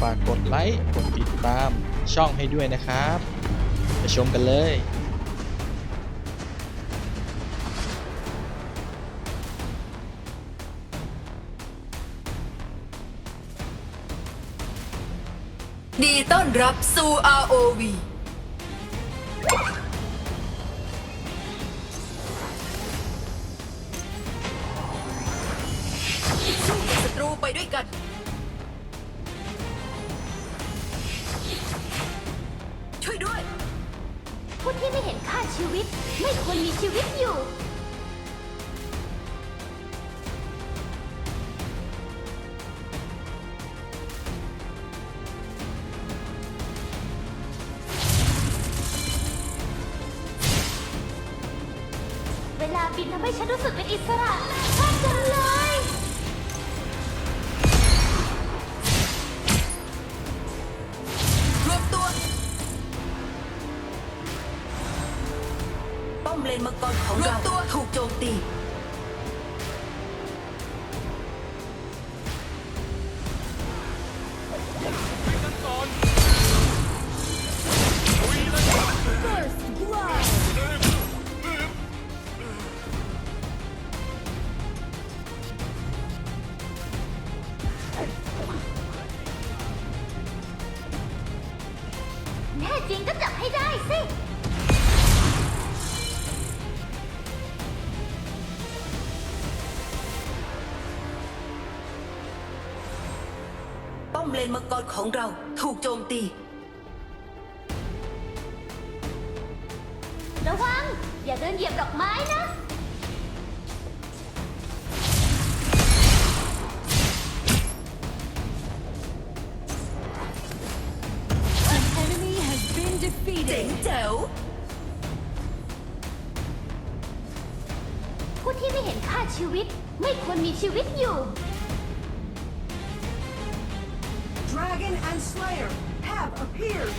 ฝากกดไลค์ กดติดตามช่องให้ด้วยนะครับ ไปชมกันเลยดีต้อนรับสู่ ROV ชีวิต ไม่ควรมีชีวิตอยู่ มากรของเราถูกโจมตี Dragon and Slayer have appeared.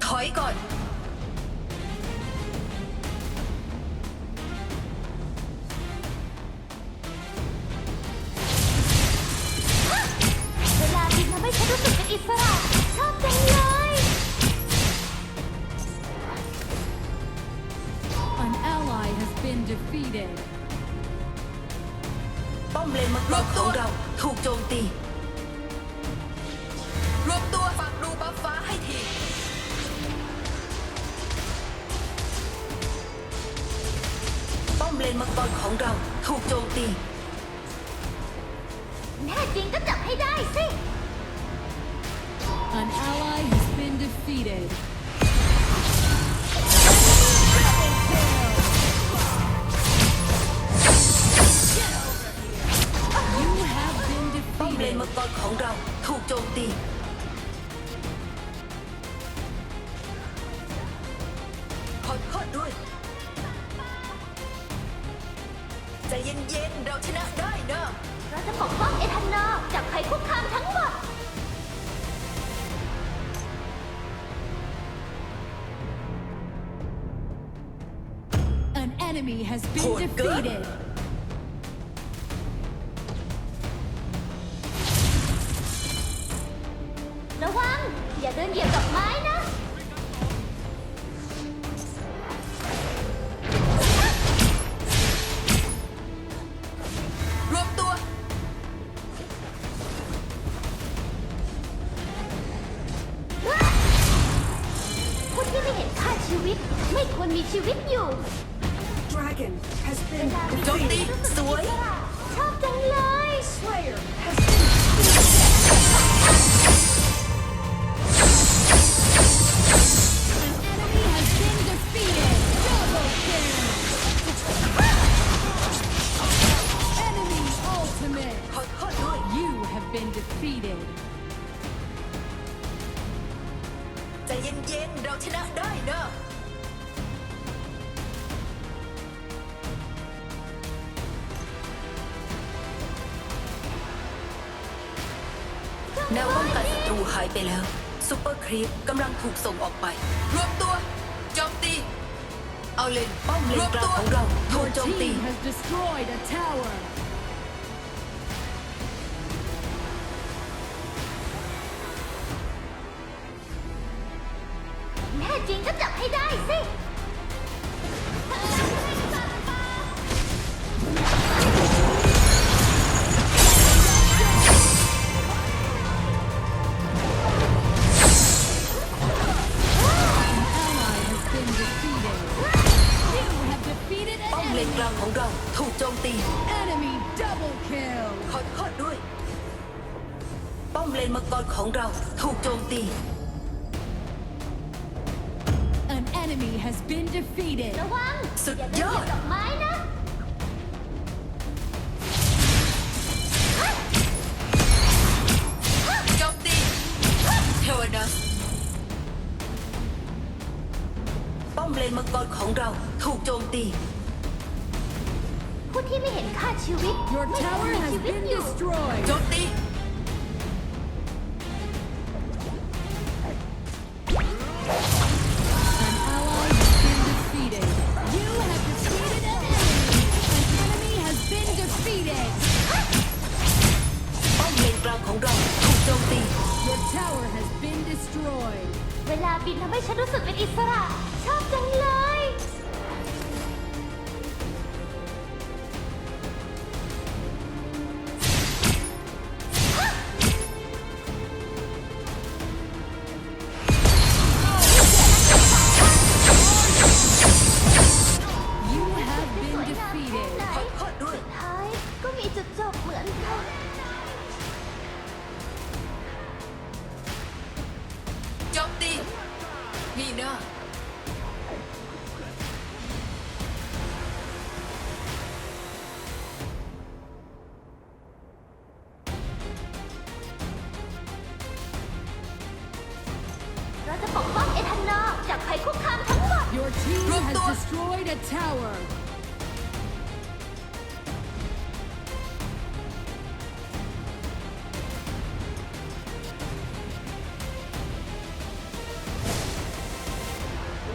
Toy God. An ally has been defeated. You have been defeated. แนวป้องกันศัตรูหายไปแล้วซุปเปอร์ครีปกำลังถูกส่งออกไป รวมตัวโจมตี เอาเลนป้องเลนกลางของเราโทนโจมตี enemy has been defeated. ระวัง สุด อย่าเดินเหยี ย ย อบ ด ดอกไม้นะ โจมตีเทวดาป้อมเลนมังกรของเราถูกโจมตี ผู้ที่ไม่เห็นค่าชีวิต Your ไม่ควร tower มี has ชีวิต been อยู่ destroyed. โจมตี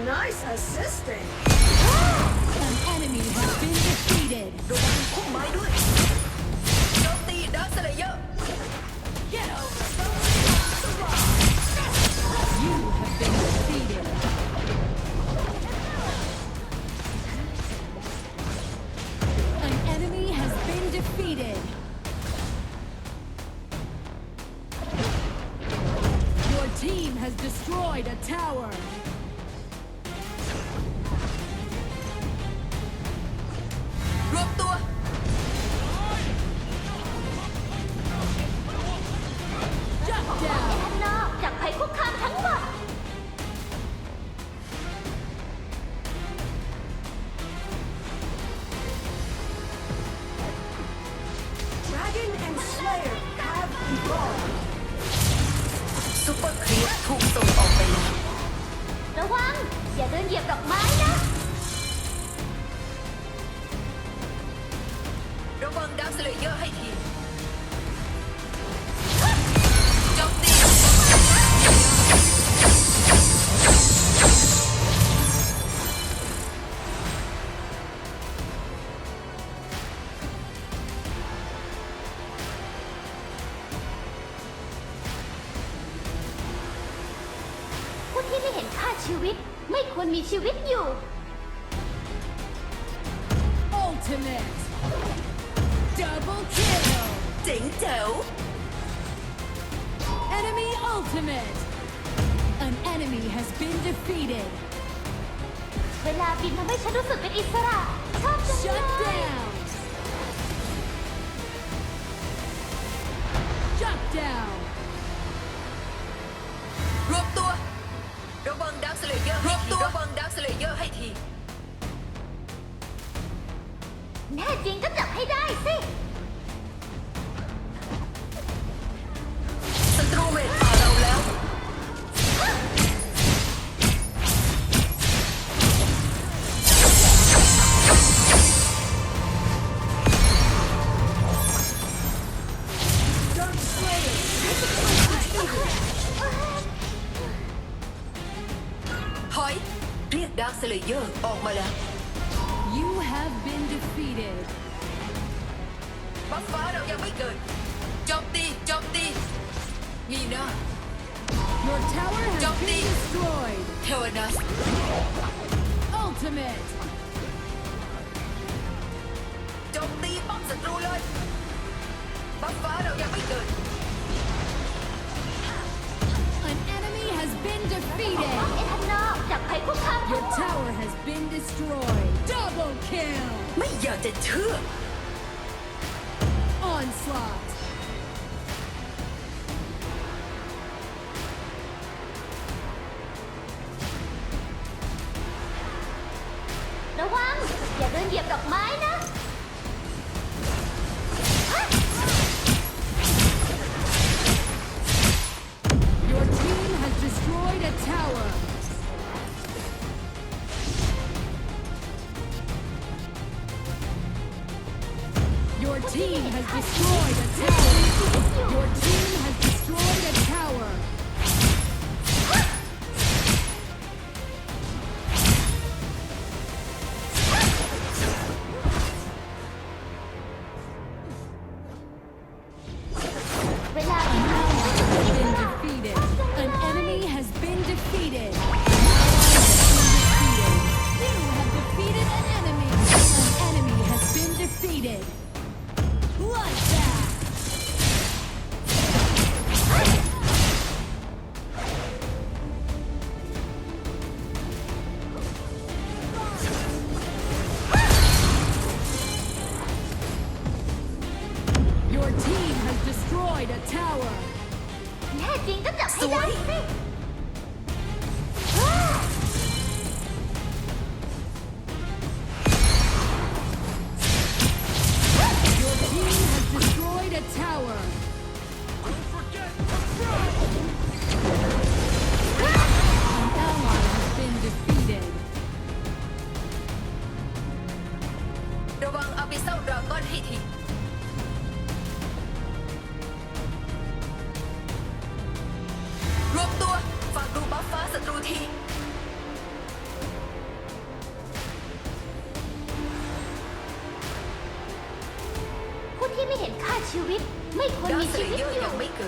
Nice assisting. An enemy has been defeated. ระวังพุ่มไม้ด้วย โจมตีดักสเลเยอร์ You have been defeated. An enemy has been defeated. ซุปเปอร์ครีปถูกส่งออกไปแล้ว ระวัง อย่าเดินเหยียบดอกไม้นะระ เจ๋งแจ๋ว Enemy ultimate. An enemy has been defeated. เวลาบินทำให้ฉันรู้สึกเป็นอิสระชอบจัง Shut เลย down. Shut down. รวมตัว ระวังดักสเลเยอร์รวมตัวระวังดักสเลเยอร์ให้ที แน่จริงก็จับให้ได้สิ เวทป่าเราแล้ว ถอย เรียกดาร์คสเลเยอร์ออกมาแล้ว You have been defeated บัฟฟ้าเรายังไม่เกิดโจมตีโจมตี Ye not. Your tower has Don't been they destroyed. Killing us. Ultimate. Don't be bom sạch ru lên. Bắn phá đầu nhà máy. An enemy has been defeated. Your tower has been destroyed. Double kill. Mấy giờ thì. Onslaught. อกไม้นะ ชีวิตไม่ควรมีชีวิตอยู่ไม่เกิ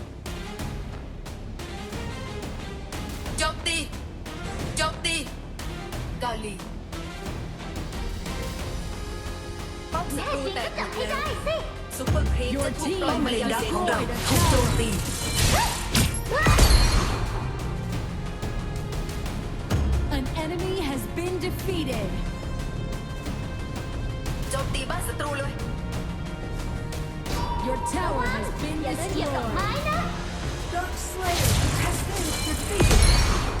Your tower. An enemy has been defeated. Your tower has been destroyed. Dark Slayer has been defeated.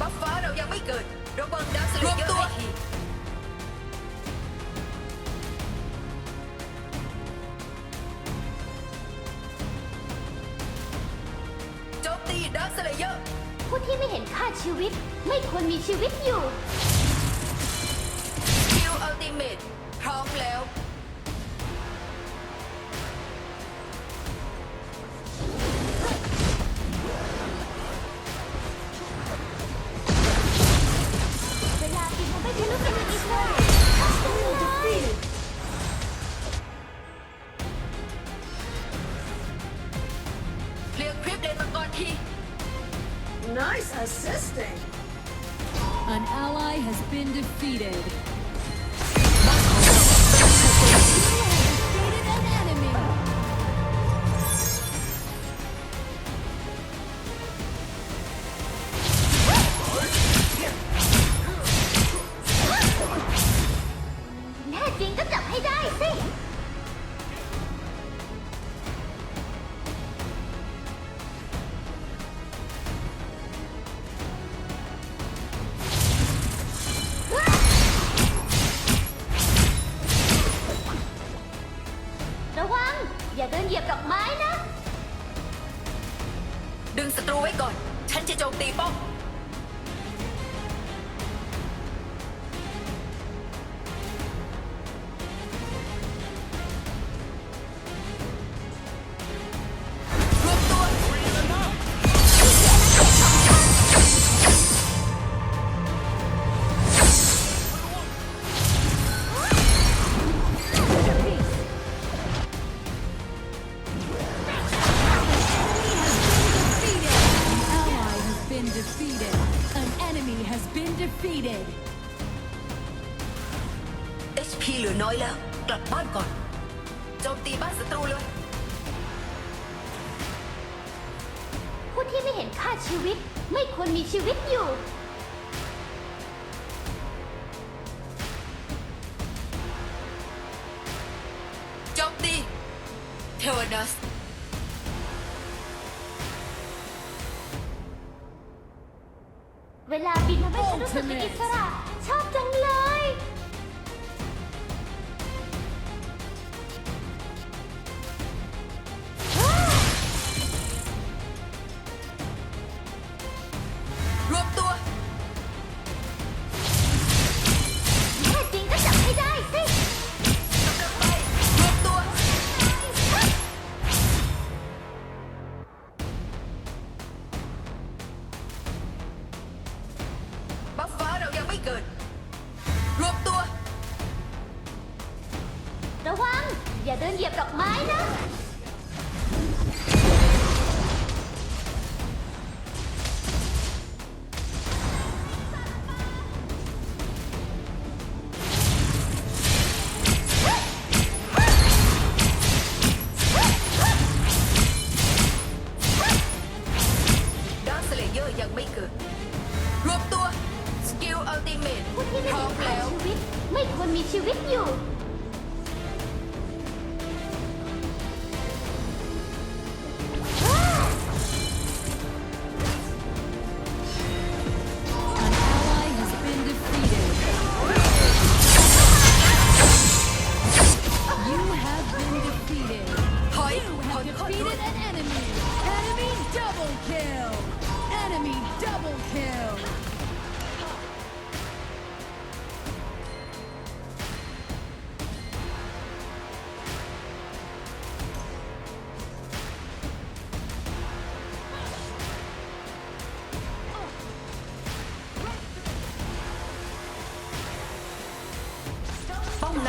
บัฟฟ้าเรายังไม่เกิด ระวังดักสเงเยอร์ไอทีโจมตีดักสเงเยอะผู้ที่ไม่เห็นค่าชีวิต ไม่ควรมีชีวิตอยู่ คิวอัลติเมทพร้อมแล้ว Kimimiz.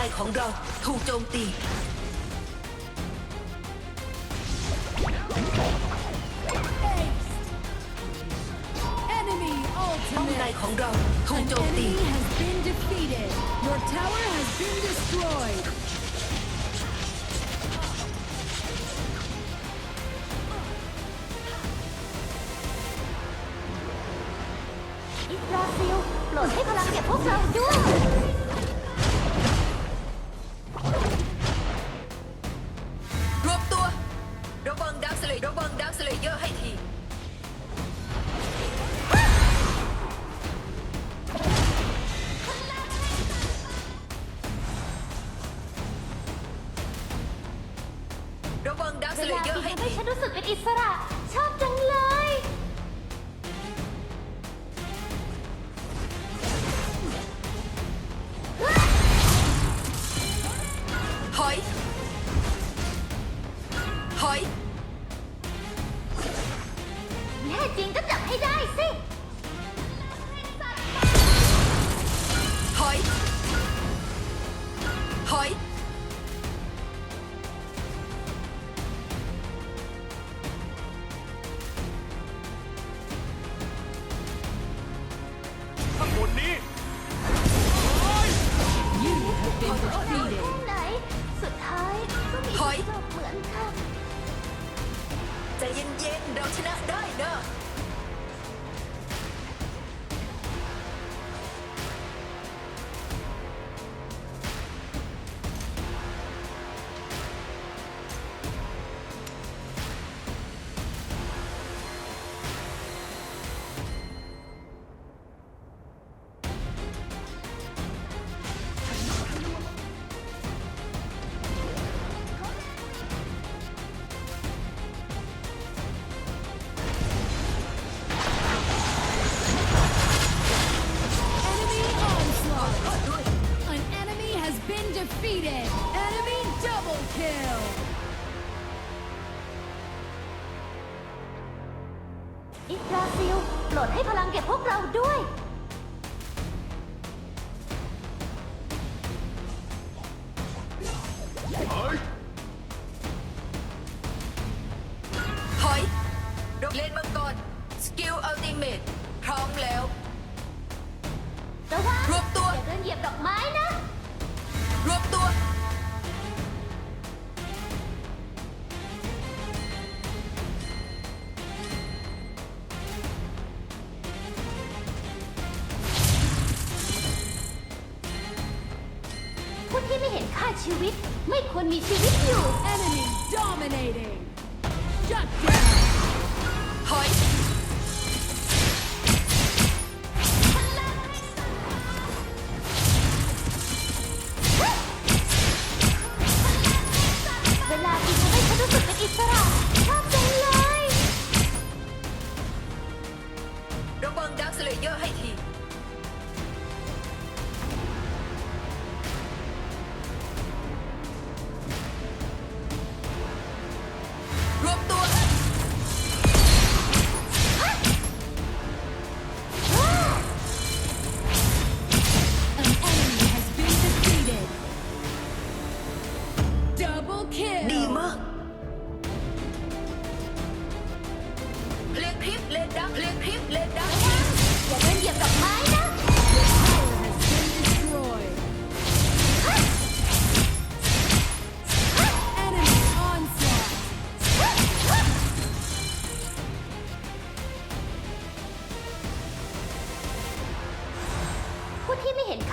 ในของเราถูกโจมตีป้อมในของเราถูกโจมตี Your tower has been destroyed. ระวังดาวสเลเวเยอดีให้ทำให้ฉันรู้สึกเป็นอิสระ ชอบจังเลย ใจเย็นๆ เราชนะได้เนะ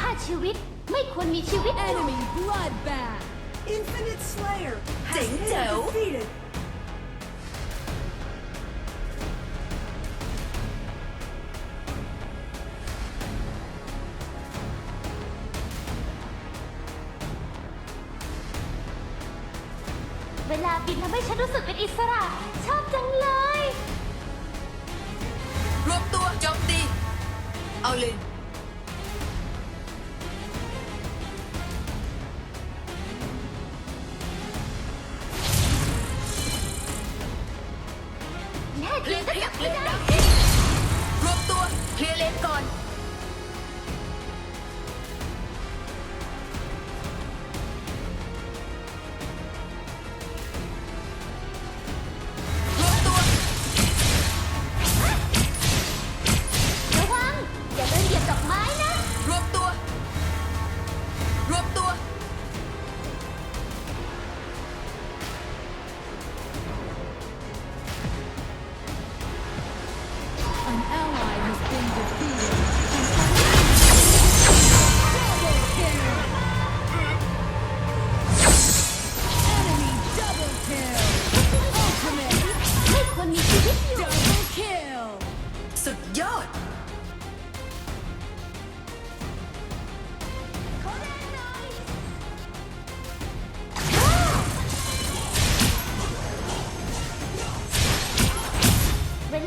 าชีวิตไม่ควรมีชีวิตอยู่ Enemy bloodbath. Infinite Slayer has Ding been dong. defeated. เวลาบินทำให้ฉันรู้สึกเป็นอิสระ ชอบจัง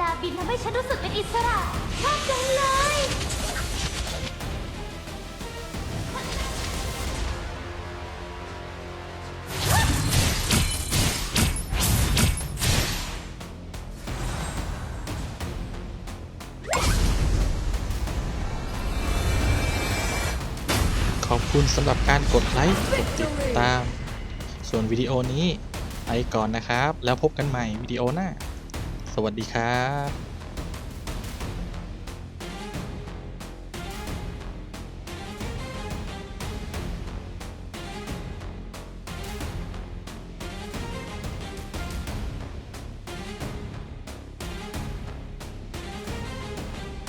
ลาบินทำให้ฉันรู้สึกเป็นอิสระชอบจังเลย ขอบคุณสำหรับการกดไลค์ กดติดตาม ส่วนวิดีโอนี้ไปก่อนนะครับ แล้วพบกันใหม่วิดีโอหน้า วัสดีครับ